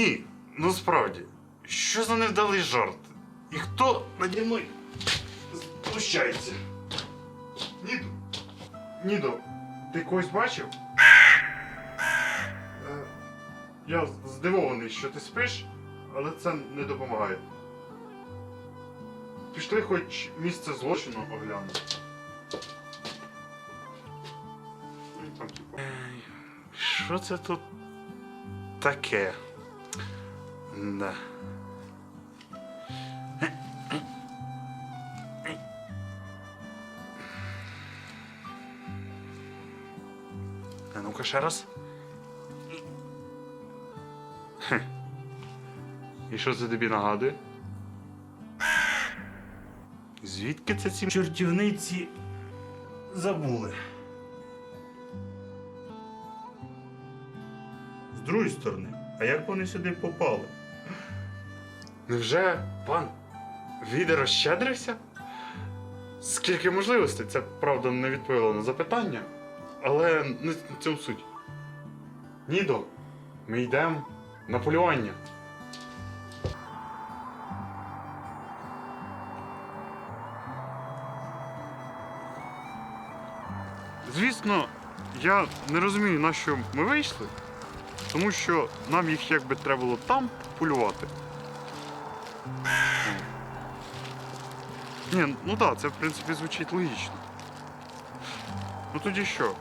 Ні, ну справді, що за невдалий жарт? І хто наді мною знущається? Ніду, Нідо, ти когось бачив? Е, Я здивований, що ти спиш, але це не допомагає. Пішли хоч місце злочину оглянути. Що це тут таке? Да. А ну-ка ще раз. І що це тобі нагадує? Звідки це ці чортівниці забули? З другої сторони, а як вони сюди попали? Невже пан Віде розщедрився? Скільки можливостей? Це правда не відповіло на запитання, але не в цьому суть. Нідо, ми йдемо на полювання. Звісно, я не розумію, на що ми вийшли, тому що нам їх якби треба було там полювати. Ні, ну так, це в принципі звучить логічно. Ну тоді що?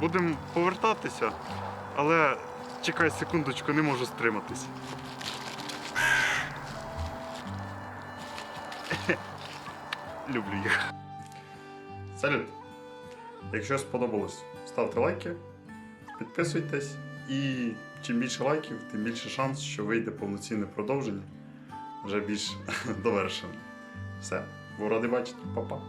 Будемо повертатися, але чекай секундочку, не можу стриматися. Люблю їх. Салют! Якщо сподобалось, ставте лайки, підписуйтесь і чим більше лайків, тим більше шанс, що вийде повноцінне продовження, вже більш довершено. Все, був радий бачити, Па-па.